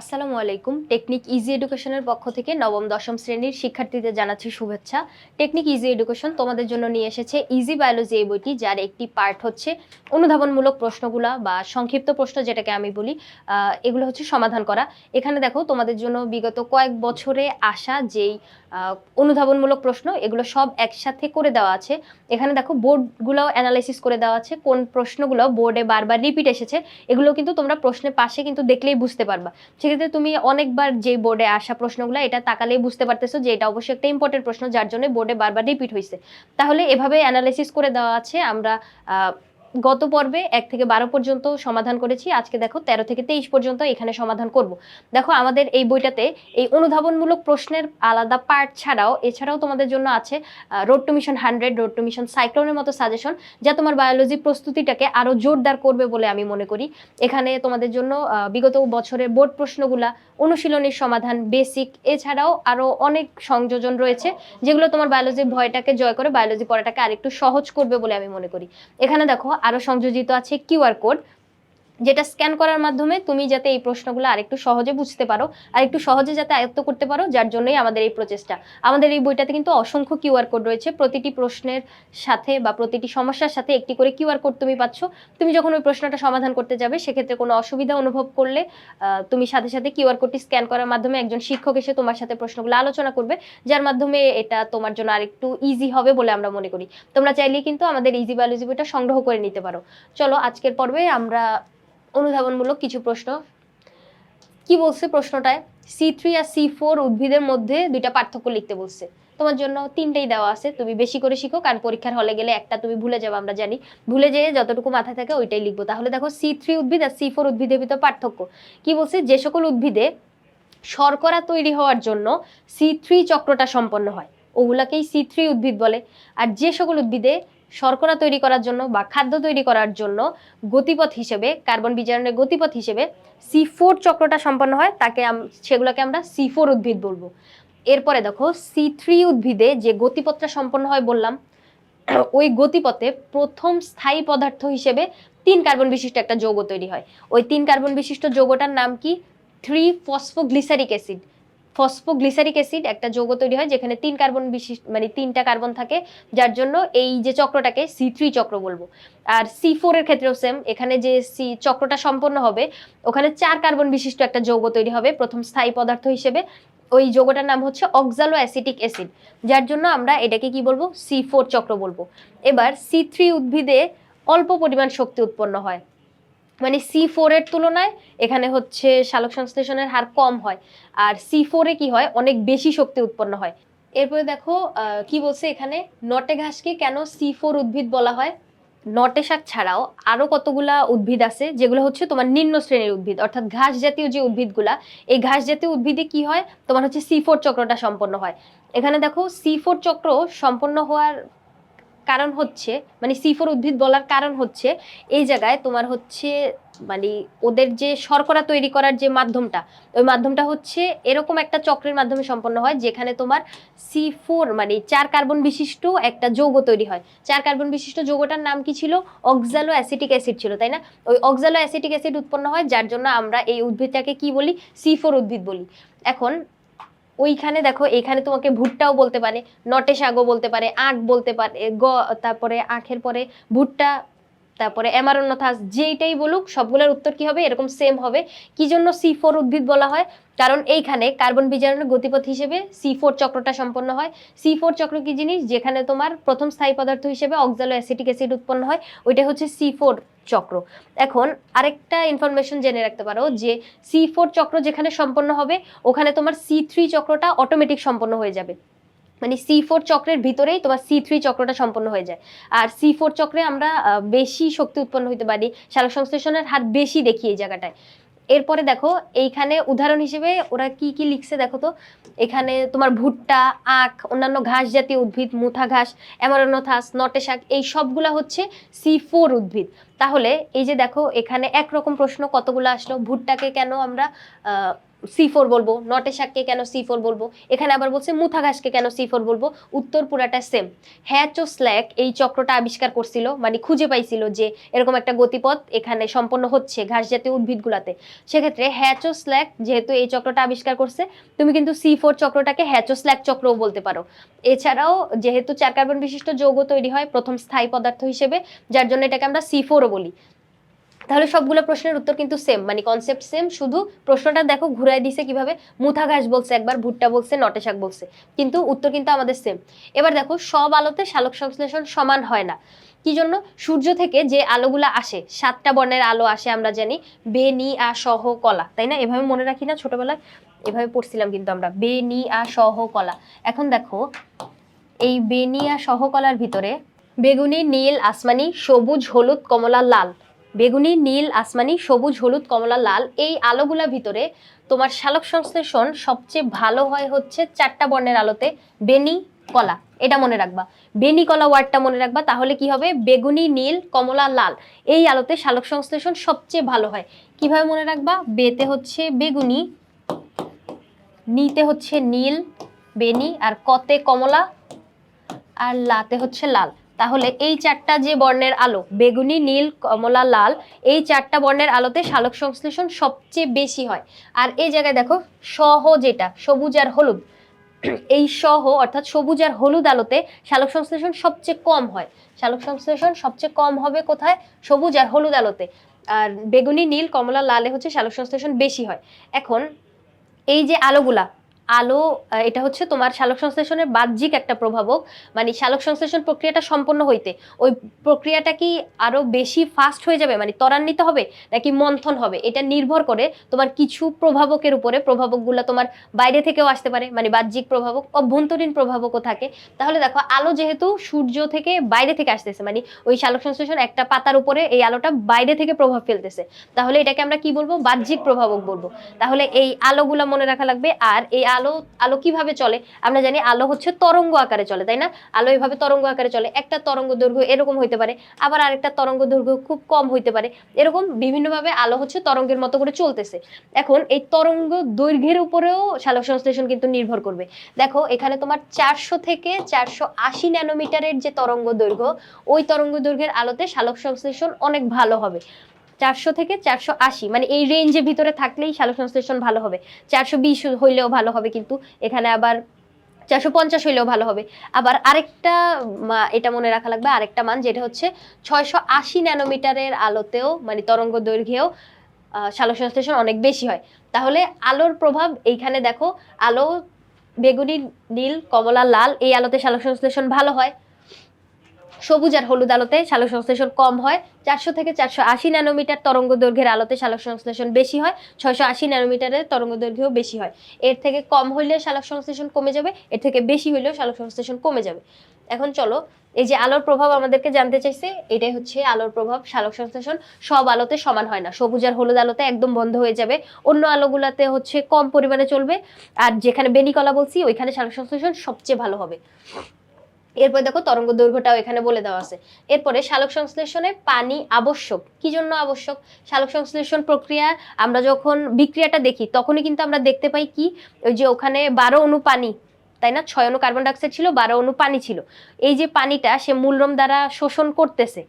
আসসালামু আলাইকুম। Technique easy এডুকেশনের পক্ষ থেকে নবম, দশম শ্রেণির শিক্ষার্থীদের জানাচ্ছি শুভেচ্ছা। টেকনিক ইজি এডুকেশন তোমাদের জন্য নিয়ে এসেছে ইজি বায়োলজি এই বইটি, যার একটি পার্ট হচ্ছে অনুধাবনমূলক প্রশ্নগুলা বা সংক্ষিপ্ত প্রশ্ন যেটাকে আমি বলি এগুলো হচ্ছে সমাধান করা। এখানে দেখো, তোমাদের জন্য বিগত কয়েক বছরে আসা যেই অনুধাবনমূলক প্রশ্ন, এগুলো সব একসাথে করে দেওয়া আছে। এখানে দেখো বোর্ডগুলো অ্যানালাইসিস করে দেওয়া আছে, কোন প্রশ্নগুলো বোর্ডে বারবার রিপিট এসেছে, এগুলো কিন্তু তোমরা প্রশ্নের পাশে কিন্তু দেখলেই বুঝতে পারবা। সেক্ষেত্রে তুমি অনেকবার যে বোর্ডে আসা প্রশ্নগুলো, এটা তাকালেই বুঝতে পারতেছো যে এটা অবশ্যই একটা ইম্পর্টেন্ট প্রশ্ন, যার জন্য বোর্ডে বারবার রিপিট হয়েছে তাহলে এভাবে অ্যানালাইসিস করে দেওয়া আছে। আমরা গত পর্বে এক থেকে বারো পর্যন্ত সমাধান করেছি। আজকে দেখো তেরো থেকে তেইশ পর্যন্ত এখানে সমাধান করব। দেখো আমাদের এই বইটাতে এই অনুধাবনমূলক প্রশ্নের আলাদা পার্ট ছাড়াও, এছাড়াও তোমাদের জন্য আছে road to mission hundred road to mission সাইক্লোনের মতো সাজেশন যা তোমার বায়োলজি প্রস্তুতিটাকে আরও জোরদার করবে বলে আমি মনে করি। এখানে তোমাদের জন্য বিগত বছরের বোর্ড প্রশ্নগুলা অনুশীলনীর সমাধান বেসিক এছাড়াও আরও অনেক সংযোজন রয়েছে যেগুলো তোমার বায়োলজির ভয়টাকে জয় করে বায়োলজি পড়াটাকে আরেকটু সহজ করবে বলে আমি মনে করি। এখানে দেখো আরও সংযোজিত আছে কিউআর কোড। যেটা স্ক্যান করার মাধ্যমে তুমি যাতে এই প্রশ্নগুলো আরেকটু সহজে বুঝতে পারো আর একটু সহজে যাতে আয়ত্ত করতে পারো, যার জন্যই আমাদের এই প্রচেষ্টা। আমাদের এই বইটাতে কিন্তু অসংখ্য কিউআর কোড রয়েছে। প্রতিটি প্রশ্নের সাথে বা প্রতিটি সমস্যার সাথে একটি করে কিউআর কোড তুমি পাচ্ছ। তুমি যখন ওই প্রশ্নটা সমাধান করতে যাবে, সেক্ষেত্রে কোনো অসুবিধা অনুভব করলে তুমি সাথে সাথে কিউআর কোডটি স্ক্যান করার মাধ্যমে একজন শিক্ষক এসে তোমার সাথে প্রশ্নগুলো আলোচনা করবে, যার মাধ্যমে এটা তোমার জন্য আরেকটু ইজি হবে বলে আমরা মনে করি। তোমরা চাইলেই কিন্তু আমাদের ইজি বায়োলজি বইটা সংগ্রহ করে নিতে পারো। চলো আজকের পর্বে আমরা অনুধাবনমূলক কিছু প্রশ্ন। কি বলছে প্রশ্নটায়? সি থ্রি আর সি ফোর উদ্ভিদের মধ্যে দুইটা পার্থক্য লিখতে বলছে। তোমার জন্য তিনটেই দেওয়া আছে, তুমি বেশি করে শিখো, কারণ পরীক্ষার হলে গেলে একটা তুমি ভুলে যাবে, আমরা জানি। ভুলে যেয়ে যতটুকু মাথায় থাকে ওইটাই লিখব। তাহলে দেখো সি থ্রি উদ্ভিদ আর সি ফোর উদ্ভিদের ভিতর পার্থক্য। কি বলছে? যে সকল উদ্ভিদে শর্করা তৈরি হওয়ার জন্য সি থ্রি চক্রটা সম্পন্ন হয়। ওগুলাকেই সি থ্রি উদ্ভিদ বলে। আর যে সকল উদ্ভিদে শর্করা তৈরি করার জন্য বা খাদ্য তৈরি করার জন্য গতিপথ হিসেবে, কার্বন বিজারণের গতিপথ হিসেবে সি ফোর চক্রটা সম্পন্ন হয়, তাকে সেগুলোকে আমরা সি ফোর উদ্ভিদ বলব। এরপরে দেখো সি থ্রি উদ্ভিদে যে গতিপথটা সম্পন্ন হয় বললাম, ওই গতিপথে প্রথম স্থায়ী পদার্থ হিসেবে তিন কার্বন বিশিষ্ট একটা যৌগ তৈরি হয়। ওই তিন কার্বন বিশিষ্ট যৌগটার নাম কি? Three phosphoglyceric acid phosphoglyceric acid একটা যৌগ তৈরি হয় যেখানে তিন কার্বন বিশিষ্ট মানে তিনটা কার্বন থাকে, যার জন্য এই যে চক্রটাকে সি থ্রি চক্র বলব। আর সি ফোর এর ক্ষেত্রেও সেম এখানে যে সি চক্রটা সম্পন্ন হবে, ওখানে চার কার্বন বিশিষ্ট একটা যৌগ তৈরি হবে, প্রথম স্থায়ী পদার্থ হিসেবে। ওই যৌগটার নাম হচ্ছে অক্সালো অ্যাসিটিক অ্যাসিড যার জন্য আমরা এটাকে কি বলব? সি ফোর চক্র বলব। এবার সি থ্রি উদ্ভিদে অল্প পরিমাণ শক্তি উৎপন্ন হয়। মানে সি ফোরের তুলনায় এখানে হচ্ছে সালোক সংশ্লেষণের হার কম হয়। আর সি ফোরে কি হয়? অনেক বেশি শক্তি উৎপন্ন হয়। এরপরে দেখো কি বলছে এখানে? নটে ঘাসকে কেন সি ফোর উদ্ভিদ বলা হয়? নটে শাক ছাড়াও আরও কতগুলা উদ্ভিদ আছে, যেগুলো হচ্ছে তোমার নিম্ন শ্রেণির উদ্ভিদ, অর্থাৎ ঘাস জাতীয় যে উদ্ভিদগুলা, এই ঘাস জাতীয় উদ্ভিদে কি হয়? তোমার হচ্ছে সি ফোর চক্রটা সম্পন্ন হয়। এখানে দেখো সি ফোর চক্র সম্পন্ন হওয়ার কারণ হচ্ছে মানে সি ফোর উদ্ভিদ বলার কারণ হচ্ছে, এই জায়গায় তোমার হচ্ছে মানে ওদের যে শর্করা তৈরি করার যে মাধ্যমটা, ওই মাধ্যমটা হচ্ছে এরকম একটা চক্রের মাধ্যমে সম্পন্ন হয়, যেখানে তোমার সি ফোর মানে চার কার্বন বিশিষ্ট একটা যৌগ তৈরি হয়। চার কার্বন বিশিষ্ট যৌগটার নাম কি ছিল? অক্সালো অ্যাসিটিক অ্যাসিড ছিল, তাই না? ওই অক্সালো অ্যাসিটিক অ্যাসিড উৎপন্ন হয়, যার জন্য আমরা এই উদ্ভিদটাকে কি বলি? সি ফোর উদ্ভিদ বলি। এখন ওইখানে দেখো, এখানে তোমাকে ভুট্টাও বলতে পারে, নটে শাকও বলতে পারে, আখ বলতে পারে, গ, তারপরে আখের পরে ভুট্টা, তারপরে অ্যামারোনথাস যেইটাই বলুক, সবগুলোর উত্তর কি হবে? এরকম সেম হবে। কি জন্য সি ফোর উদ্ভিদ বলা হয়? কারণ এইখানে কার্বন বিজারণের গতিপথ হিসেবে সি ফোর চক্রটা সম্পন্ন হয়। সি ফোর চক্র কি জিনিস? যেখানে তোমার প্রথম স্থায়ী পদার্থ হিসেবে অক্সালো অ্যাসিটিক অ্যাসিড উৎপন্ন হয়। ওইটা হচ্ছে সি ফোর চক্র। এখন আরেকটা ইনফরমেশন জেনে রাখতে পারো যে সি ফোর চক্র যেখানে সম্পন্ন হবে, ওখানে তোমার সি থ্রি চক্রটা অটোমেটিক সম্পন্ন হয়ে যাবে। মানে সি ফোর চক্রের ভিতরেই তোমার সি থ্রি চক্রটা সম্পন্ন হয়ে যায়। আর সি ফোর চক্রে আমরা বেশি শক্তি উৎপন্ন হতে পারি সালোক সংশ্লেষণের হার বেশি দেখি এই জায়গাটায়। এরপরে দেখো, এইখানে উদাহরণ হিসেবে ওরা কি কি লিখছে দেখো তো। এখানে তোমার ভুট্টা, আখ, অন্যান্য ঘাস জাতীয় উদ্ভিদ, মুথা ঘাস, অ্যামারোনোথাস, নটে শাক, এই সবগুলা হচ্ছে সি ফোর উদ্ভিদ। তাহলে এই যে দেখো, এখানে একরকম প্রশ্ন কতগুলো আসলো? ভুট্টাকে কেন আমরা সি ফোর বলব নটে শাককে কেন সি ফোর বলব? এখানে আবার বলছে মুথা ঘাসকে কেন সি ফোর বলব? উত্তর পুরাটা সেম হ্যাচ ও স্ল্যাক এই চক্রটা আবিষ্কার করছিল মানে খুঁজে পাইছিল যে এরকম একটা গতিপথ এখানে সম্পন্ন হচ্ছে ঘাস জাতীয় উদ্ভিদগুলাতে। সেক্ষেত্রে হ্যাচ ও স্ল্যাক যেহেতু এই চক্রটা আবিষ্কার করছে, তুমি কিন্তু সি ফোর চক্রটাকে হ্যাচ ও স্ল্যাক চক্রও বলতে পারো। এছাড়াও যেহেতু চার কার্বন বিশিষ্ট যৌগ তৈরি হয়, প্রথম স্থায়ী পদার্থ হিসেবে, যার জন্য এটাকে আমরা সি ফোরও বলি। তাহলে সবগুলো প্রশ্নের উত্তর কিন্তু সেম মানে কনসেপ্ট সেম শুধু প্রশ্নটা দেখো ঘুরাই দিছে কীভাবে। মুথা ঘাস বলছে একবার, ভুট্টা বলছে, নটে শাক বলছে। কিন্তু উত্তর কিন্তু আমাদের সেম এবার দেখো, সব আলোতে শালক সংশ্লেষণ সমান হয় না। কি জন্য? সূর্য থেকে যে আলোগুলো আসে, সাতটা বর্ণের আলো আসে আমরা জানি, বে, নি, আ সহ কলা তাই না? এভাবে মনে রাখি না? ছোটবেলায় এভাবে পড়ছিলাম কিন্তু আমরা। বে, নি, আ সহ কলা এখন দেখো, এই বেনিয়া সহকলার ভিতরে বেগুনি, নীল, আসমানি, সবুজ, হলুদ, কমলা, লাল। বেগুনি, নীল, আসমানি, সবুজ, হলুদ, কমলা, লাল, এই আলোগুলা ভিতরে তোমার শালক সংশ্লেষণ সবচেয়ে ভালো হয় হচ্ছে চারটা বর্ণের আলোতে, বেনি, কলা। এটা মনে রাখবা। বেনি, কলা ওয়ার্ডটা মনে রাখবা। তাহলে কি হবে? বেগুনি, নীল, কমলা, লাল, এই আলোতে শালক সংশ্লেষণ সবচেয়ে ভালো হয়। কীভাবে মনে রাখবা? বেতে হচ্ছে বেগুনি, নিতে হচ্ছে নীল, বেনি, আর কতে কমলা, আর লাতে হচ্ছে লাল। তাহলে এই চারটা যে বর্ণের আলো, বেগুনি, নীল, কমলা, লাল, এই চারটা বর্ণের আলোতে শালক সংশ্লেষণ সবচেয়ে বেশি হয়। আর এই জায়গায় দেখো, সহ যেটা, সবুজ আর হলুদ। এই সহ অর্থাৎ সবুজ আর হলুদ আলোতে শালক সংশ্লেষণ সবচেয়ে কম হয়। শালক সংশ্লেষণ সবচেয়ে কম হবে কোথায়? সবুজ আর হলুদ আলোতে। আর বেগুনি, নীল, কমলা, লালে হচ্ছে শালক সংশ্লেষণ বেশি হয়। এখন এই যে আলোগুলা আলো এটা হচ্ছে তোমার শালক সংশ্লেষণের বাহ্যিক একটা প্রভাবক। মানে শালক সংশ্লেষণ প্রক্রিয়াটা সম্পন্ন হইতে, ওই প্রক্রিয়াটা কি আরও বেশি ফাস্ট হয়ে যাবে? মানে ত্বরান্বিত হবে নাকি মন্থন হবে? এটা নির্ভর করে তোমার কিছু প্রভাবকের উপরে, প্রভাবকগুলো তোমার বাইরে থেকেও আসতে পারে। মানে বাহ্যিক প্রভাবক, অভ্যন্তরীণ প্রভাবকও থাকে। তাহলে দেখো, আলো যেহেতু সূর্য থেকে বাইরে থেকে আসতেছে মানে ওই শালক সংশ্লেষণ একটা পাতার উপরে এই আলোটা বাইরে থেকে প্রভাব ফেলতেছে। তাহলে এটাকে আমরা কি বলব? বাহ্যিক প্রভাবক বলব। তাহলে এই আলোগুলা মনে রাখা লাগবে, আর এই আলো আলো কীভাবে চলে? আমরা জানি আলো হচ্ছে তরঙ্গ আকারে চলে, তাই না? আলো এভাবে তরঙ্গ আকারে চলে। একটা তরঙ্গ দৈর্ঘ্য এরকম হইতে পারে, আবার আরেকটা তরঙ্গ দৈর্ঘ্য খুব কম হইতে পারে। এরকম বিভিন্নভাবে আলো হচ্ছে তরঙ্গের মতো করে চলতেছে। এখন এই তরঙ্গ দৈর্ঘ্যের উপরেও শালক সংশ্লেষণ কিন্তু নির্ভর করবে। দেখো, এখানে তোমার চারশো থেকে চারশো আশি ন্যানোমিটারের যে তরঙ্গ দৈর্ঘ্য, ওই তরঙ্গ দৈর্ঘ্যের আলোতে শালক সংশ্লেষণ অনেক ভালো হবে। চারশো থেকে চারশো আশি মানে এই রেঞ্জের ভিতরে থাকলেই শালক সংশ্লেষণ ভালো হবে। চারশো বিশ হইলেও ভালো হবে কিন্তু এখানে আবার চারশো পঞ্চাশ হইলেও ভালো হবে। আবার আরেকটা এটা মনে রাখা লাগবে আরেকটা মান যেটা হচ্ছে ছয়শো আশি ন্যানোমিটারের আলোতেও মানে তরঙ্গ দৈর্ঘ্যেও আহ, শালক সংশ্লেষণ অনেক বেশি হয়। তাহলে আলোর প্রভাব এইখানে দেখো আলো বেগুনি নীল কমলা লাল এই আলোতে শালক সংশ্লেষণ ভালো হয়। সবুজ আর হলুদ আলোতে শালক সংশ্লেষণ কম হয়। চারশো থেকে চারশো আশি ন্যানোমিটার তরঙ্গ দৈর্ঘ্যের আলোতে শালক সংশ্লেষণ বেশি হয়। ছয়শো আশি ন্যানোমিটারের তরঙ্গ দৈর্ঘ্য বেশি হয়। এর থেকে কম হইলে শালক সংশ্লেষণ কমে যাবে, এর থেকে বেশি হইলেও শালক সংশ্লেষণ কমে যাবে। এখন চলো, এই যে আলোর প্রভাব আমাদেরকে জানতে চাইছে, এটাই হচ্ছে আলোর প্রভাব। শালক সংশ্লেষণ সব আলোতে সমান হয় না। সবুজ আর হলুদ আলোতে একদম বন্ধ হয়ে যাবে। অন্য আলোগুলাতে হচ্ছে কম পরিমাণে চলবে। আর যেখানে বেনিকলা বলছি, ওইখানে শালক সংশ্লেষণ সবচেয়ে ভালো হবে। এরপর দেখো তরঙ্গ দৈর্ঘ্যটাও এখানে বলে দেওয়া আছে। এরপরে শালক সংশ্লেষণে পানি আবশ্যক। কি জন্য আবশ্যক? শালক সংশ্লেষণ প্রক্রিয়া আমরা যখন বিক্রিয়াটা দেখি, তখনই কিন্তু আমরা দেখতে পাই কি? ওই যে ওখানে বারো অনু পানি, তাই না? ছয় অনু কার্বন ডাইঅক্সাইড ছিল, বারো অনু পানি ছিল। এই যে পানিটা সে মূলরম দ্বারা শোষণ করতেছে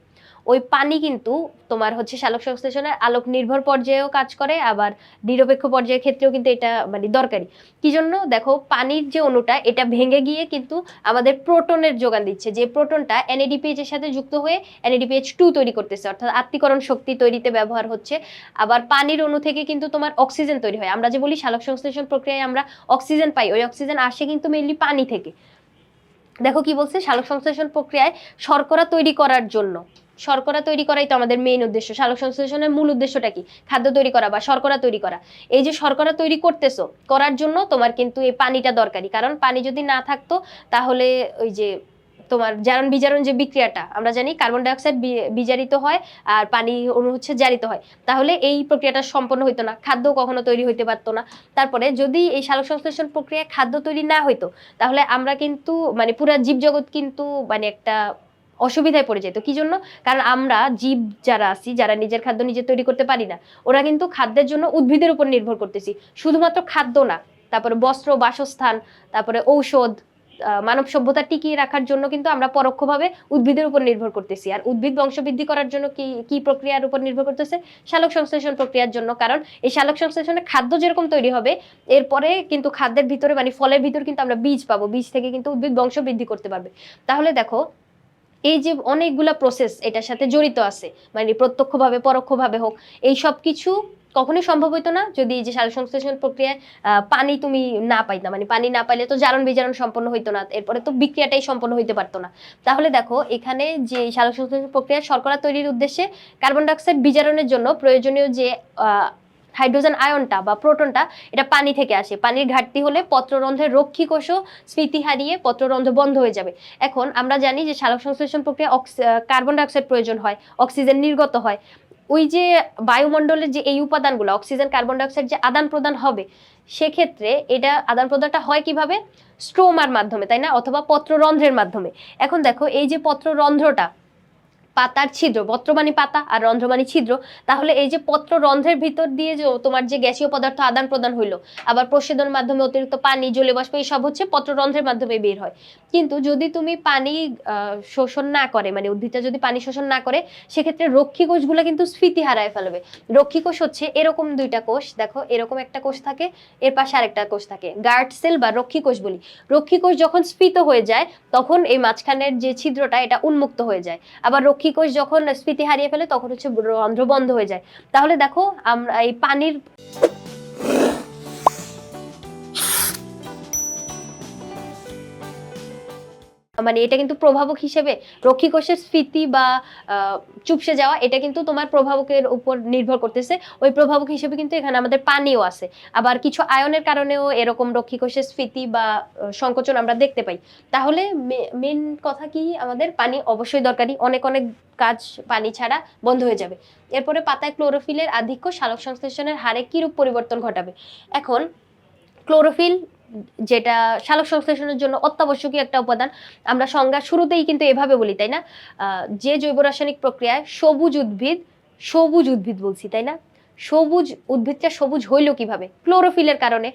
ওই পানি কিন্তু তোমার হচ্ছে শালক সংশ্লেষণের আলোক নির্ভর পর্যায়েও কাজ করে, আবার নিরপেক্ষ পর্যায়ের ক্ষেত্রেও কিন্তু এটা মানে দরকারি। কি জন্য? দেখো, পানির যে অণুটা, এটা ভেঙে গিয়ে কিন্তু আমাদের প্রোটনের যোগান দিচ্ছে। যে প্রোটনটা এনএডিপিএইচ এর সাথে যুক্ত হয়ে এনএডিপিএইচ টু তৈরি করতেছে, অর্থাৎ আত্মীকরণ শক্তি তৈরিতে ব্যবহার হচ্ছে। আবার পানির অণু থেকে কিন্তু তোমার অক্সিজেন তৈরি হয়। আমরা যে বলি শালক সংশ্লেষণ প্রক্রিয়ায় আমরা অক্সিজেন পাই, ওই অক্সিজেন আসে কিন্তু মেইনলি পানি থেকে। দেখো কি বলছে? শালক সংশ্লেষণ প্রক্রিয়ায় শর্করা তৈরি করার জন্য। শর্করা তৈরি করাই তো আমাদের মেইন উদ্দেশ্য। শালক সংশ্লেষণের মূল উদ্দেশ্যটা কি? খাদ্য তৈরি করা বা শর্করা তৈরি করা। এই যে শর্করা তৈরি করতেছো, করার জন্য তোমার কিন্তু এই পানিটা দরকারি কারণ পানি যদি না থাকতো, তাহলে ওই যে তোমার জারণ বিজারণ যে বিক্রিয়াটা, আমরা জানি কার্বন ডাইঅক্সাইড বিজারিত হয় আর পানি অণু হচ্ছে জারিত হয়। তাহলে এই প্রক্রিয়াটা সম্পন্ন হইতো না, খাদ্য কখনো তৈরি হইতে পারতো না। তারপরে যদি এই সালোক সংশ্লেষণ প্রক্রিয়ায় খাদ্য তৈরি না হইতো, তাহলে আমরা কিন্তু মানে পুরা জীবজগৎ কিন্তু মানে একটা অসুবিধায় পড়ে যেত। কি জন্য? কারণ আমরা জীব যারা আছি, যারা নিজের খাদ্য নিজে তৈরি করতে পারি না, ওরা কিন্তু খাদ্যের জন্য উদ্ভিদের উপর নির্ভর করতেছি। শুধুমাত্র খাদ্য না, তারপরে বস্ত্র, বাসস্থান, তারপরে ঔষধ মানব সভ্যতা টিকিয়ে রাখার জন্য কিন্তু আমরা পরোক্ষভাবে উদ্ভিদের উপর নির্ভর করতেছি। আর উদ্ভিদ বংশবৃদ্ধি করার জন্য কি কি প্রক্রিয়ার উপর নির্ভর করতেছে? শালক সংশ্লেষণ প্রক্রিয়ার জন্য। কারণ এই শালক সংশ্লেষণে খাদ্য যেরকম তৈরি হবে, এরপরে কিন্তু খাদ্যের ভিতরে মানে ফলের ভিতর কিন্তু আমরা বীজ পাবো। বীজ থেকে কিন্তু উদ্ভিদ বংশ বৃদ্ধি করতে পারবে। তাহলে দেখো এই যে অনেকগুলা প্রসেস এটার সাথে জড়িত আছে মানে প্রত্যক্ষভাবে, পরোক্ষভাবে হোক, এই সব কিছু কখনোই সম্ভব হইতো না যদি এই যে সার সংশ্লেষণ প্রক্রিয়ায় পানি তুমি না পাইতা মানে পানি না পাইলে তো জারণ বিজারণ সম্পন্ন হইতো না, এরপরে তো বিক্রিয়াটাই সম্পন্ন হইতে পারতো না। তাহলে দেখো, এখানে যে সার সংশ্লেষণ প্রক্রিয়ায় শর্করা তৈরির উদ্দেশ্যে কার্বন ডাইঅক্সাইড বিজারণের জন্য প্রয়োজনীয় যে হাইড্রোজেন আয়নটা বা প্রোটনটা, এটা পানি থেকে আসে। পানির ঘাটতি হলে পত্ররন্ধ্রের রক্ষী কোষও স্মৃতি হারিয়ে পত্ররন্ধ্র বন্ধ হয়ে যাবে। এখন আমরা জানি যে সালোক সংশ্লেষণ প্রক্রিয়া কার্বন ডাইঅক্সাইড প্রয়োজন হয়, অক্সিজেন নির্গত হয়। ওই যে বায়ুমণ্ডলের যে এই উপাদানগুলো, অক্সিজেন, কার্বন ডাইঅক্সাইড যে আদান প্রদান হবে, সেক্ষেত্রে এটা আদান প্রদানটা হয় কীভাবে? স্ট্রোমার মাধ্যমে, তাই না? অথবা পত্ররন্ধ্রের মাধ্যমে। এখন দেখো, এই যে পত্ররন্ধ্রটা পাতার ছিদ্র পত্র মানে পাতা আর রন্ধ্র মানে ছিদ্র, তাহলে এই যে পত্র রন্ধ্রের ভিতর দিয়ে যে তোমার যে গ্যাসীয় পদার্থ আদান প্রদান হইল, আবার প্রসেদনের মাধ্যমে অতিরিক্ত পানি জলে বাষ্প সব হচ্ছে পত্র রন্ধ্রের মাধ্যমে বের হয়। কিন্তু যদি তুমি পানি শোষণ না করে মানে উদ্ভিদটা যদি পানি শোষণ না করে, সেক্ষেত্রে রক্ষী কোষগুলো কিন্তু স্ফীতি হারায় ফেলবে। রক্ষী কোষ হচ্ছে এরকম দুইটা কোষ, দেখো এরকম একটা কোষ থাকে, এর পাশে আরেকটা কোষ থাকে, গার্ড সেল বা রক্ষী কোষ বলি। রক্ষী কোষ যখন স্ফীত হয়ে যায়, তখন এই মাঝখানের যে ছিদ্রটা, এটা উন্মুক্ত হয়ে যায়। আবার রক্ষী কোষ যখন স্ফীতি হারিয়ে ফেলে তখন হচ্ছে রন্ধ্র বন্ধ হয়ে যায়। তাহলে দেখো, আমরা এই পানির মানে এটা কিন্তু প্রভাবক হিসেবে রক্ষী কোষের স্ফীতি বা চুপসে যাওয়া, এটা কিন্তু তোমার প্রভাবকের উপর নির্ভর করতেছে। ওই প্রভাবক হিসেবে কিন্তু এখানে আমাদের পানিও আছে। আবার কিছু আয়নের কারণেও এরকম রক্ষী কোষের স্ফীতি বা সংকোচন আমরা দেখতে পাই। তাহলে মেন কথা কি? আমাদের পানি অবশ্যই দরকারি। অনেক অনেক কাজ পানি ছাড়া বন্ধ হয়ে যাবে। এরপরে পাতায় ক্লোরোফিলের আধিক্য সালোক সংশ্লেষণের হারে কিরূপ পরিবর্তন ঘটাবে? এখন ক্লোরোফিল যেটা সালোক সংশ্লেষণের জন্য অত্যাবশ্যকীয় একটা উপাদান। আমরা সংজ্ঞা শুরুতেই কিন্তু এভাবে বলি, তাই না? যে জৈব রাসায়নিক প্রক্রিয়ায় সবুজ উদ্ভিদ সবুজ উদ্ভিদ বলছি, তাই না? সবুজ উদ্ভিদটা সবুজ হইল কীভাবে? ক্লোরোফিলের কারণে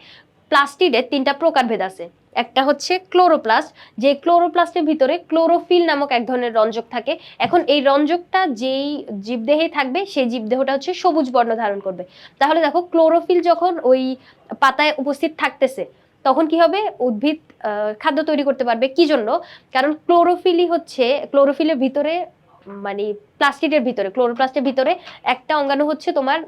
প্লাস্টিডের তিনটা প্রকারভেদ আছে। একটা হচ্ছে ক্লোরোপ্লাস্ট, যে ক্লোরোপ্লাস্টের ভিতরে ক্লোরোফিল নামক এক ধরনের রঞ্জক থাকে। এখন এই রঞ্জকটা যেই জীবদেহে থাকবে, সেই জীবদেহটা হচ্ছে সবুজ বর্ণ ধারণ করবে। তাহলে দেখো, ক্লোরোফিল যখন ওই পাতায় উপস্থিত থাকতেছে তখন কি হবে? উদ্ভিদ খাদ্য তৈরি করতে পারবে। কি জন্য? কারণ ক্লোরোফিলি হচ্ছে, ক্লোরোফিলের ভিতরে মানে প্লাস্টিকের ভিতরে, ক্লোরোপ্লাস্টের ভিতরে একটা অঙ্গাণু হচ্ছে তোমার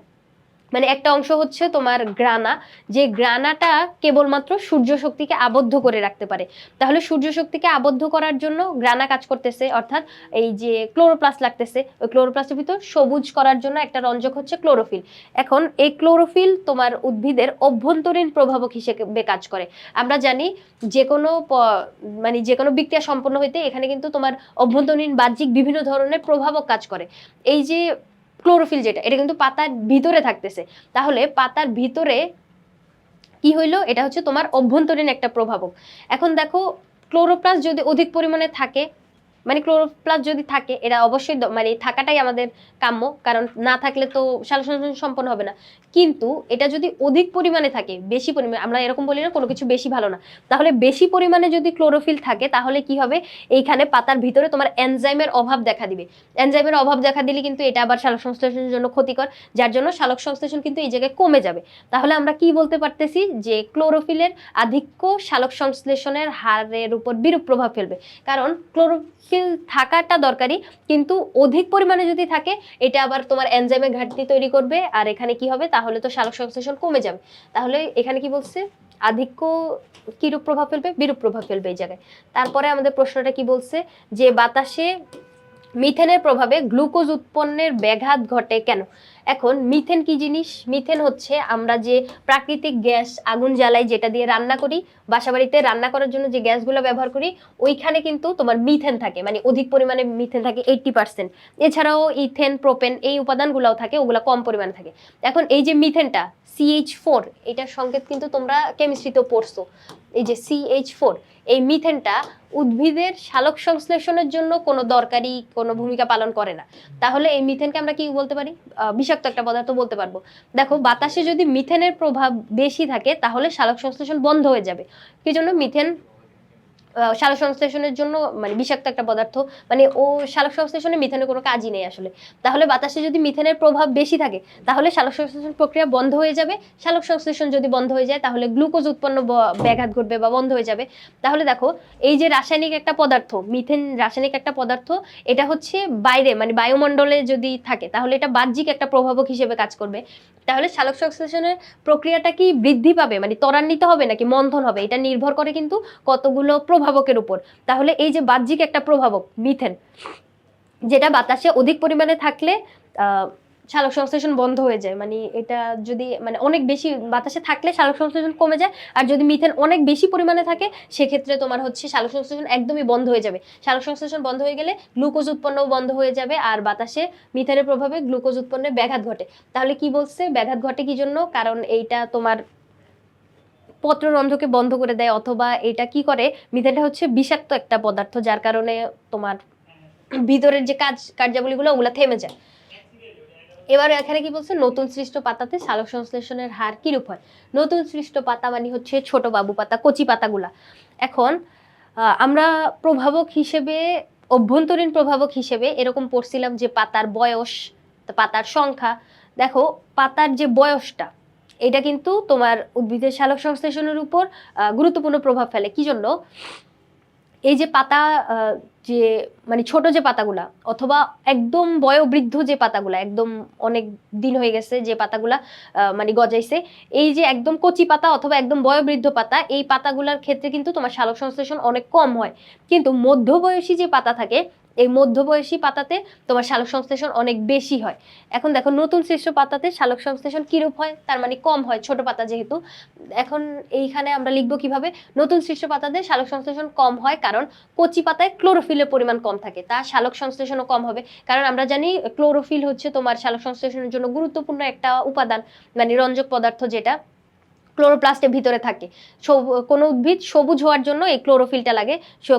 মানে একটা অংশ হচ্ছে তোমার গ্রানা যে গ্রানাটা কেবলমাত্র সূর্য শক্তিকে আবদ্ধ করে রাখতে পারে। তাহলে সূর্য শক্তিকে আবদ্ধ করার জন্য গ্রানা কাজ করতেছে, অর্থাৎ এই যে ক্লোরোপ্লাস্ট লাগতেছে, ওই ক্লোরোপ্লাস্টের ভিতর সবুজ করার জন্য একটা রঞ্জক হচ্ছে ক্লোরোফিল। এখন এই ক্লোরোফিল তোমার উদ্ভিদের অভ্যন্তরীণ প্রভাবক হিসেবে কাজ করে। আমরা জানি যে কোনো মানে যে কোনো বিক্রিয়া সম্পন্ন হইতে এখানে কিন্তু তোমার অভ্যন্তরীণ বাহ্যিক বিভিন্ন ধরনের প্রভাবক কাজ করে। এই যে ক্লোরোফিল যেটা, এটা কিন্তু পাতার ভিতরে থাকতেছে। তাহলে পাতার ভিতরে কি হইল? এটা হচ্ছে তোমার অভ্যন্তরীণ একটা প্রভাবক। এখন দেখো ক্লোরোপ্লাস্ট যদি অধিক পরিমাণে থাকে মানে ক্লোরোপ্লাস্ট যদি থাকে এটা অবশ্যই মানে থাকাটাই আমাদের কাম্য, কারণ না থাকলে তো সালোকসংশ্লেষণ সম্পন্ন হবে না। কিন্তু এটা যদি অধিক পরিমাণে থাকে, বেশি পরিমাণে আমরা এরকম বলি না, কোনো কিছু বেশি ভালো না। তাহলে বেশি পরিমাণে যদি ক্লোরোফিল থাকে, তাহলে কি হবে? এইখানে পাতার ভিতরে তোমার এনজাইমের অভাব দেখা দিবে। এনজাইমের অভাব দেখা দিলে কিন্তু এটা আবার সালোক সংশ্লেষণের জন্য ক্ষতিকর, যার জন্য সালোক সংশ্লেষণ কিন্তু এই জায়গায় কমে যাবে। তাহলে আমরা কি বলতে পারতেছি? যে ক্লোরোফিলের আধিক্য সালোক সংশ্লেষণের হারের উপর বিরূপ প্রভাব ফেলবে। কারণ ক্লোরোফিল থাকাটা দরকারি কিন্তু অধিক পরিমাণে যদি থাকে, এটা আবার তোমার এনজাইমের ঘাটতি তৈরি করবে, আর এখানে কি হবে? তাহলে তো সালোক সংশ্লেষণ কমে যাবে। তাহলে এখানে কি বলছে? আধিক্য কিরূপ প্রভাব ফেলবে? বিরূপ প্রভাব ফেলবে এই জায়গায়। তারপরে আমাদের প্রশ্নটা কি বলছে? যে বাতাসে মিথেনের প্রভাবে গ্লুকোজ উৎপন্নের ব্যাঘাত ঘটে কেন? এখন মিথেন কি জিনিস? মিথেন হচ্ছে আমরা যে প্রাকৃতিক গ্যাস আগুন জ্বালাই যেটা দিয়ে রান্না করি, বাসাবাড়িতে রান্না করার জন্য যে গ্যাসগুলো ব্যবহার করি, ওইখানে কিন্তু তোমার মিথেন থাকে মানে অধিক পরিমাণে মিথেন থাকে এইটটি পার্সেন্ট এছাড়াও ইথেন, প্রোপেন এই উপাদানগুলোও থাকে, ওগুলো কম পরিমাণে থাকে। এখন এই যে মিথেনটা সিএইচ ফোর এটার সংকেত কিন্তু তোমরা কেমিস্ট্রিতেও পড়ছো। এই যে সিএইচ ফোর এই মিথেনটা উদ্ভিদের শালক সংশ্লেষণের জন্য কোনো দরকারি কোনো ভূমিকা পালন করে না। তাহলে এই মিথেনকে আমরা কি বলতে পারি? বিষাক্ত একটা পদার্থ বলতে পারব। দেখো, বাতাসে যদি মিথেনের প্রভাব বেশি থাকে, তাহলে শালক সংশ্লেষণ বন্ধ হয়ে যাবে। কি জন্য? মিথেন সালোক সংশ্লেষণের জন্য মানে বিষাক্ত একটা পদার্থ মানে ও সালোক সংশ্লেষণে মিথেনের কোনো কাজই নেই আসলে। তাহলে বাতাসে যদি মিথেনের প্রভাব বেশি থাকে, তাহলে সালোক সংশ্লেষণ প্রক্রিয়া বন্ধ হয়ে যাবে। সালোক সংশ্লেষণ যদি বন্ধ হয়ে যায়, তাহলে গ্লুকোজ উৎপন্ন ব্যাঘাত ঘটবে বা বন্ধ হয়ে যাবে। তাহলে দেখো, এই যে রাসায়নিক একটা পদার্থ, মিথেন রাসায়নিক একটা পদার্থ, এটা হচ্ছে বাইরে মানে বায়ুমণ্ডলে যদি থাকে, তাহলে এটা বাহ্যিক একটা প্রভাবক হিসেবে কাজ করবে। তাহলে সালোক সংশ্লেষণের প্রক্রিয়াটা কি বৃদ্ধি পাবে? মানে ত্বরান্বিত হবে নাকি মন্থন হবে? এটা নির্ভর করে কিন্তু কতগুলো প্রভাবকের উপর। তাহলে এই যে বাহ্যিক একটা প্রভাবক, মিথেন, যেটা বাতাসে অধিক পরিমাণে থাকলে সালোক সংশ্লেষণ বন্ধ হয়ে যায়। মানে এটা যদি মানে অনেক বেশি বাতাসে থাকলে সালোক সংশ্লেষণ কমে যায়, আর যদি মিথেন অনেক বেশি পরিমাণে থাকে, সেক্ষেত্রে তোমার হচ্ছে সালোক সংশ্লেষণ একদমই বন্ধ হয়ে যাবে। সালোক সংশ্লেষণ বন্ধ হয়ে গেলে গ্লুকোজ উৎপন্নও বন্ধ হয়ে যাবে, আর বাতাসে মিথেনের প্রভাবে গ্লুকোজ উৎপন্নে ব্যাঘাত ঘটে। তাহলে কি বলছে? ব্যাঘাত ঘটে কি জন্য? কারণ এইটা তোমার পত্ররন্ধ্রকে বন্ধ করে দেয় অথবা এটা কি করে? মিথেনটা হচ্ছে বিষাক্ত একটা পদার্থ, যার কারণে তোমার ভিতরের যে কাজ, কার্যাবলীগুলো, ওগুলো থেমে যায়। এবার এখানে কি বলছে? নতুন সৃষ্ট পাতাতে সালোক সংশ্লেষণের হার কিরূপ হয়? নতুন সৃষ্ট পাতা মানে হচ্ছে ছোট বাবু পাতা, কচি পাতাগুলা। এখন আমরা প্রভাবক হিসেবে, অভ্যন্তরীণ প্রভাবক হিসেবে এরকম পড়ছিলাম যে পাতার বয়স, পাতার সংখ্যা। দেখো, পাতার যে বয়সটা এটা কিন্তু তোমার উদ্ভিদের সালোক সংশ্লেষণের উপর গুরুত্বপূর্ণ প্রভাব ফেলে। কি জন্য? এই যে পাতা যে মানে ছোট যে পাতাগুলা, অথবা একদম বয়োবৃদ্ধ যে পাতাগুলা, একদম অনেক দিন হয়ে গেছে যে পাতাগুলা মানে গজাইছে, এই যে একদম কচি পাতা অথবা একদম বয়োবৃদ্ধ পাতা, এই পাতাগুলার ক্ষেত্রে কিন্তু তোমার সালোক সংশ্লেষণ অনেক কম হয়। কিন্তু মধ্যবয়সী যে পাতা থাকে এই মধ্যবয়সী পাতাতে তোমার সালোক সংশ্লেষণ অনেক বেশি হয়। এখন দেখো নতুন সৃষ্ট পাতাতে সালোক সংশ্লেষণ কিরূপ হয়? তার মানে কম হয় ছোট পাতা যেহেতু। এখন এইখানে আমরা লিখব কীভাবে? নতুন সৃষ্ট পাতাতে সালোক সংশ্লেষণ কম হয় কারণ কচি পাতায় ক্লোরোফিলের পরিমাণ কম থাকে। তা সালোক সংশ্লেষণও কম হবে। কারণ আমরা জানি ক্লোরোফিল হচ্ছে তোমার সালোক সংশ্লেষণের জন্য গুরুত্বপূর্ণ একটা উপাদান মানে রঞ্জক পদার্থ যেটা। ক্লোরোপ্লাস্টের ভিতরে থাকে। কোনো উদ্ভিদ সবুজ হওয়ার জন্য এই ক্লোরোফিলটা লাগে।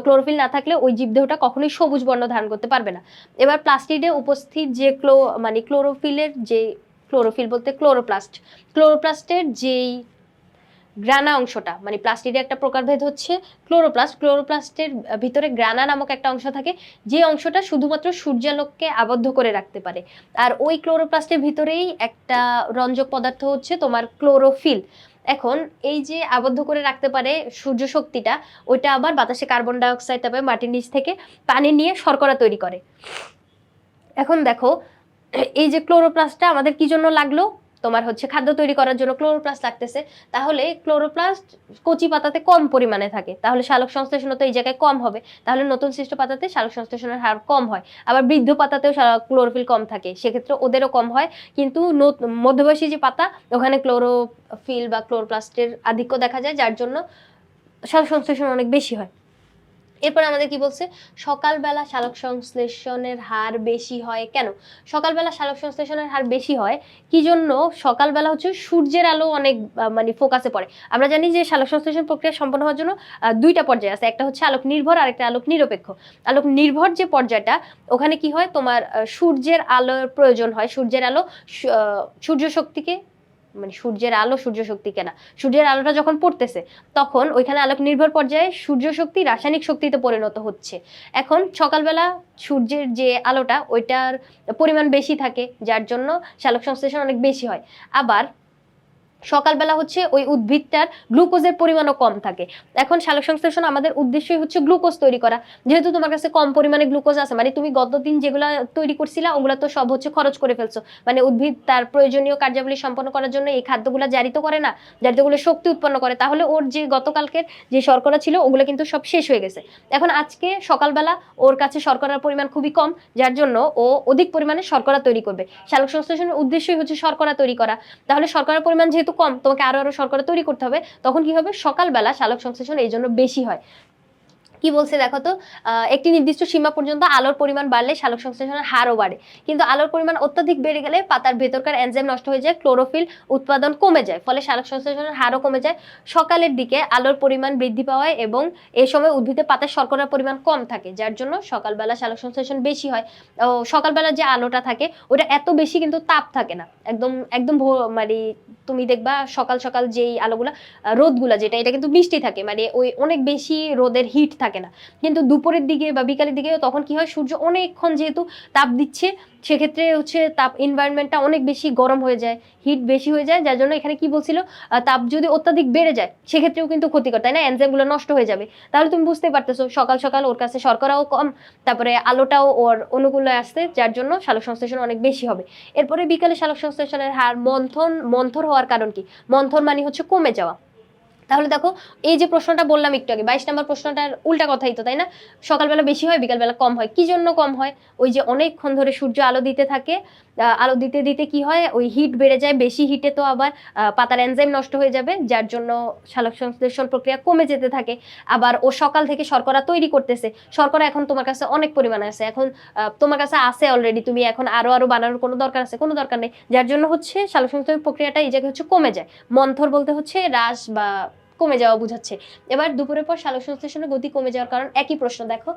ক্লোরোফিল না থাকলে ওই জীবদেহটা কখনোই সবুজ বর্ণ ধারণ করতে পারবে না। এবার প্লাস্টিডে উপস্থিত যে ক্লো মানে ক্লোরোফিলের যে ক্লোরোফিল বলতে ক্লোরোপ্লাস্ট। ক্লোরোপ্লাস্টের যেই গ্রানা অংশটা মানে প্লাস্টিডের একটা প্রকারভেদ হচ্ছে ক্লোরোপ্লাস্ট। ক্লোরোপ্লাস্টের ভিতরে গ্রানা নামক একটা অংশ থাকে, যে অংশটা শুধুমাত্র সূর্যালোককে আবদ্ধ করে রাখতে পারে। আর ওই ক্লোরোপ্লাস্টের ভিতরেই একটা রঞ্জক পদার্থ হচ্ছে তোমার ক্লোরোফিল। এখন এই যে আবদ্ধ করে রাখতে পারে সূর্য শক্তিটা, ওইটা আবার বাতাসে কার্বন ডাইঅক্সাইড তারপরে মাটির নিচ থেকে পানি নিয়ে শর্করা তৈরি করে। এখন দেখো, এই যে ক্লোরোপ্লাস্টটা আমাদের কি জন্য লাগল? তোমার হচ্ছে খাদ্য তৈরি করার জন্য ক্লোরোপ্লাস্ট লাগতেছে। তাহলে ক্লোরোপ্লাস্ট কচি পাতাতে কম পরিমাণে থাকে। তাহলে শালক সংশ্লেষণ তো এই জায়গায় কম হবে। তাহলে নতুন সৃষ্ট পাতাতে সালোক সংশ্লেষণের হার কম হয়। আবার বৃদ্ধ পাতাতেও ক্লোরোফিল কম থাকে। সেক্ষেত্রে ওদেরও কম হয়। কিন্তু নত- মধ্যবয়সী যে পাতা, ওখানে ক্লোরোফিল বা ক্লোরোপ্লাস্টের আধিক্য দেখা যায়, যার জন্য শালক সংশ্লেষণ অনেক বেশি হয়। এরপর আমাদের কি বলছে? সকালবেলা সালোক সংশ্লেষণের হার বেশি হয় কেন? সকালবেলা সালোক সংশ্লেষণের হার বেশি হয় কি জন্য? সকালবেলা হচ্ছে সূর্যের আলো অনেক মানে ফোকাসে পড়ে। আমরা জানি যে সালোক সংশ্লেষণ প্রক্রিয়া সম্পন্ন হওয়ার জন্য দুইটা পর্যায় আছে। একটা হচ্ছে আলোক নির্ভর আর একটা আলোক নিরপেক্ষ। আলোক নির্ভর যে পর্যায়টা, ওখানে কি হয়? তোমার সূর্যের আলোর প্রয়োজন হয়। সূর্যের আলো সূর্য শক্তিকে মানে সূর্যের আলো সূর্য শক্তি কেনা। সূর্যের আলোটা যখন পড়তেছে, তখন ওইখানে আলোক নির্ভর পর্যায়ে সূর্য শক্তি রাসায়নিক শক্তিতে পরিণত হচ্ছে। এখন সকালবেলা সূর্যের যে আলোটা, ওইটার পরিমাণ বেশি থাকে, যার জন্য সালোক সংশ্লেষণ অনেক বেশি হয়। আবার সকালবেলা হচ্ছে ওই উদ্ভিদটার গ্লুকোজের পরিমাণও কম থাকে। এখন সালোক সংশ্লেষণ আমাদের উদ্দেশ্যই হচ্ছে গ্লুকোজ তৈরি করা। যেহেতু তোমার কাছে কম পরিমাণে গ্লুকোজ আছে মানে তুমি গতদিন যেগুলো তৈরি করছিলা, ওগুলো তো সব হচ্ছে খরচ করে ফেলছো। মানে উদ্ভিদ তার প্রয়োজনীয় কার্যাবলী সম্পন্ন করার জন্য এই খাদ্যগুলো জারিত করে না জারিতগুলো শক্তি উৎপন্ন করে। তাহলে ওর যে গতকালকের যে শর্করা ছিল, ওগুলো কিন্তু সব শেষ হয়ে গেছে। এখন আজকে সকালবেলা ওর কাছে শর্করার পরিমাণ খুবই কম, যার জন্য ও অধিক পরিমাণে শর্করা তৈরি করবে। সালোক সংশ্লেষণের উদ্দেশ্যই হচ্ছে শর্করা তৈরি করা। তাহলে শর্করার পরিমাণ যেহেতু কম, তোমাকে আরও আরও শর্করা তৈরি করতে হবে, তখন কি হবে? সকালবেলা সালোক সংশ্লেষণ এই জন্য বেশি হয়। কি বলছে দেখো তো? একটি নির্দিষ্ট সীমা পর্যন্ত আলোর পরিমাণ বাড়লে সালোক সংশ্লেষণের হারও বাড়ে। কিন্তু আলোর পরিমাণ অত্যাধিক বেড়ে গেলে পাতার ভেতরকার এনজাইম নষ্ট হয়ে যায়, ক্লোরোফিল উৎপাদন কমে যায়, ফলে সালোক সংশ্লেষণের হারও কমে যায়। সকালের দিকে আলোর পরিমাণ বৃদ্ধি পাওয়ায় এবং এ সময় উদ্ভিদে পাতার শর্করার পরিমাণ কম থাকে, যার জন্য সকালবেলা সালোক সংশ্লেষণ বেশি হয়। ও, সকালবেলা যে আলোটা থাকে, ওটা এত বেশি কিন্তু তাপ থাকে না। একদম একদম মানে তুমি দেখবা সকাল সকাল যেই আলোগুলা রোদগুলা যেটা, এটা কিন্তু বৃষ্টি থাকে। মানে ওই অনেক বেশি রোদের হিট থাকে। না। কিন্তু দুপুরের দিকে বা বিকালের দিকে তখন কি হয়, সূর্য অনেকক্ষণ যেহেতু তাপ দিচ্ছে, সেক্ষেত্রে হচ্ছে তাপ এনভায়রনমেন্টটা অনেক বেশি গরম হয়ে যায় হিট বেশি হয়ে যায়, যার জন্য এখানে কি বলছিল তাপ যদি অত্যাধিক বেড়ে যায়, সেক্ষেত্রেও কিন্তু ক্ষতিকর, তাই না? এনজাইমগুলো নষ্ট হয়ে যাবে। তাহলে তুমি বুঝতে পারতেছো, সকাল সকাল ওর কাছে শর্করাও কম, তারপরে আলোটাও ওর অনুকূলে আসছে, যার জন্য সালোক সংশ্লেষণ অনেক বেশি হবে। এরপরে বিকালে সালোক সংশ্লেষণের হার মন্থন, মন্থর হওয়ার কারণ কি? মন্থন মানে হচ্ছে কমে যাওয়া। তাহলে দেখো, এই যে প্রশ্নটা বললাম একটু আগে, বাইশ নম্বর প্রশ্নটার উল্টা কথাই তো, তাই না? সকালবেলা বেশি হয়, বিকালবেলা কম হয়। কি জন্য কম হয়? ওই যে অনেকক্ষণ ধরে সূর্য আলো দিতে থাকে আলো দিতে দিতে কি হয়? ওই হিট বেড়ে যায়, বেশি হিটে তো আবার পাতার এনজাইম নষ্ট হয়ে যাবে, যার জন্য সালোক সংশ্লেষণ প্রক্রিয়া কমে যেতে থাকে। আবার ও সকাল থেকে শর্করা তৈরি করতেছে। শর্করা এখন তোমার কাছে অনেক পরিমাণে আছে। এখন তোমার কাছে আছে অলরেডি তুমি এখন আরও আরও বানানোর কোনো দরকার আছে? কোনো দরকার নেই। যার জন্য হচ্ছে সালোক সংশ্লেষণ প্রক্রিয়াটা এই জায়গায় হচ্ছে কমে যায়। মন্থর বলতে হচ্ছে হ্রাস বা কমে যাওয়া বোঝাচ্ছে। এবার দুপুরের পর সালোক সংশ্লেষণের গতি কমে যাওয়ার কারণ একই প্রশ্ন, দেখো।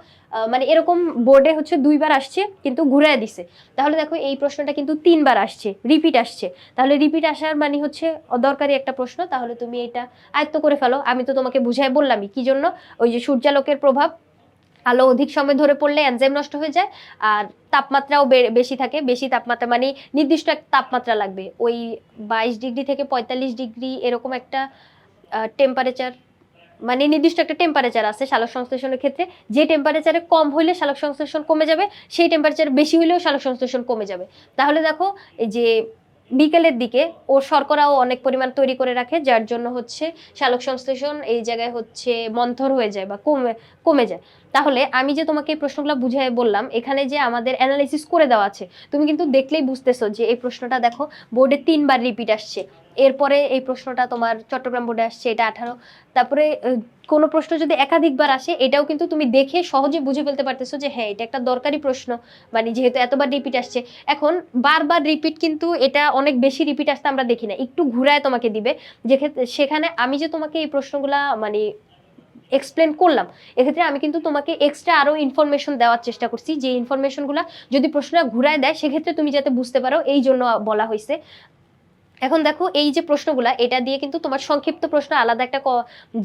মানে এরকম বোর্ডে হচ্ছে দুইবার আসছে, কিন্তু ঘুরায় দিছে। তাহলে দেখো, এই প্রশ্নটা কিন্তু তিনবার আসছে রিপিট আসছে। তাহলে রিপিট আসার মানে হচ্ছে অদরকারি একটা প্রশ্ন, তাহলে তুমি এটা আয়ত্ত করে ফেলো। আমি তো তোমাকে বুঝাই বললামই, কি জন্য? ওই যে সূর্যালোকের প্রভাব, আলো অধিক সময় ধরে পড়লে এনজাইম নষ্ট হয়ে যায়, আর তাপমাত্রাও বেশি থাকে। বেশি তাপমাত্রা মানে নির্দিষ্ট এক তাপমাত্রা লাগবে। ওই বাইশ ডিগ্রি থেকে পঁয়তাল্লিশ ডিগ্রি এরকম একটা টেম্পারেচার মানে নির্দিষ্ট একটা টেম্পারেচার আছে শালক সংশ্লেষণের ক্ষেত্রে। যে টেম্পারেচারে কম হইলে শালক সংশ্লেষণ কমে যাবে, সেই টেম্পারেচার বেশি হইলেও শালক সংশ্লেষণ কমে যাবে। তাহলে দেখো, এই যে বিকেলের দিকে, ও শর্করাও অনেক পরিমাণ তৈরি করে রাখে, যার জন্য হচ্ছে শালক সংশ্লেষণ এই জায়গায় হচ্ছে মন্থর হয়ে যায় বা কমে কমে যায়। তাহলে আমি যে তোমাকে এই প্রশ্নগুলো বুঝিয়ে বললাম, এখানে যে আমাদের অ্যানালাইসিস করে দেওয়া আছে, তুমি কিন্তু দেখলেই বুঝতেছো যে এই প্রশ্নটা দেখো, বোর্ডে তিনবার রিপিট আসছে। এরপরে এই প্রশ্নটা তোমার চট্টগ্রাম বোর্ডে আসছে, এটা আঠারো। তারপরে কোনো প্রশ্ন যদি একাধিকবার আসে, এটাও কিন্তু তুমি দেখে সহজে বুঝে ফেলতে পারতেছো যে হ্যাঁ এটা একটা দরকারি প্রশ্ন। মানে যেহেতু এতবার রিপিট আসছে। এখন বারবার রিপিট কিন্তু এটা অনেক বেশি রিপিট আসতে আমরা দেখি না। একটু ঘুরায় তোমাকে দিবে। যেক্ষেত্রে সেখানে আমি যে তোমাকে এই প্রশ্নগুলা মানে এক্সপ্লেন করলাম, এক্ষেত্রে আমি কিন্তু তোমাকে এক্সট্রা আরও ইনফরমেশন দেওয়ার চেষ্টা করছি। যে ইনফরমেশনগুলো যদি প্রশ্নটা ঘুরায় দেয়, সেক্ষেত্রে তুমি যাতে বুঝতে পারো, এই জন্য বলা হয়েছে এখন দেখো, এই যে প্রশ্নগুলা, এটা দিয়ে কিন্তু তোমার সংক্ষিপ্ত প্রশ্ন আলাদা একটা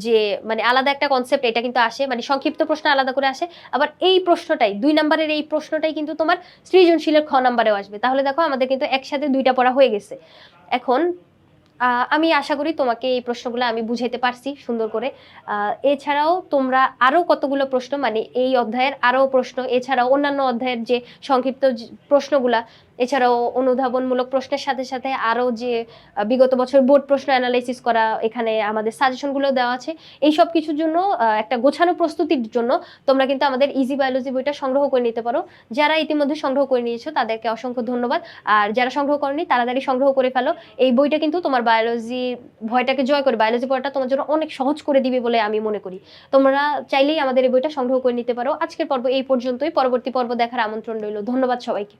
যে মানে আলাদা একটা কনসেপ্ট এটা কিন্তু আসে। মানে সংক্ষিপ্ত প্রশ্ন আলাদা করে আসে। আবার এই প্রশ্নটাই, দুই নম্বরের এই প্রশ্নটাই কিন্তু তোমার সৃজনশীলের খ নম্বরেও আসবে। তাহলে দেখো, আমাদের কিন্তু একসাথে দুইটা পড়া হয়ে গেছে। এখন আমি আশা করি তোমাকে এই প্রশ্নগুলো আমি বুঝাইতে পারছি সুন্দর করে। এছাড়াও তোমরা আরও কতগুলো প্রশ্ন মানে এই অধ্যায়ের আরও প্রশ্ন, এছাড়াও অন্যান্য অধ্যায়ের যে সংক্ষিপ্ত প্রশ্নগুলা এছাড়াও অনুধাবনমূলক প্রশ্নের সাথে সাথে আরও যে বিগত বছর বোর্ড প্রশ্ন অ্যানালাইসিস করা এখানে আমাদের সাজেশনগুলো দেওয়া আছে। এই সব কিছুর জন্য একটা গোছানো প্রস্তুতির জন্য তোমরা কিন্তু আমাদের ইজি বায়োলজি বইটা সংগ্রহ করে নিতে পারো। যারা ইতিমধ্যে সংগ্রহ করে নিয়েছো তাদেরকে অসংখ্য ধন্যবাদ। আর যারা সংগ্রহ করেনি, তাড়াতাড়ি সংগ্রহ করে ফেলো। এই বইটা কিন্তু তোমার বায়োলজি ভয়টাকে জয় করে বায়োলজি পড়াটা তোমার জন্য অনেক সহজ করে দিবে বলে আমি মনে করি। তোমরা চাইলেই আমাদের এই বইটা সংগ্রহ করে নিতে পারো। আজকের পর্ব এই পর্যন্তই। পরবর্তী পর্ব দেখার আমন্ত্রণ রইল। ধন্যবাদ সবাইকে।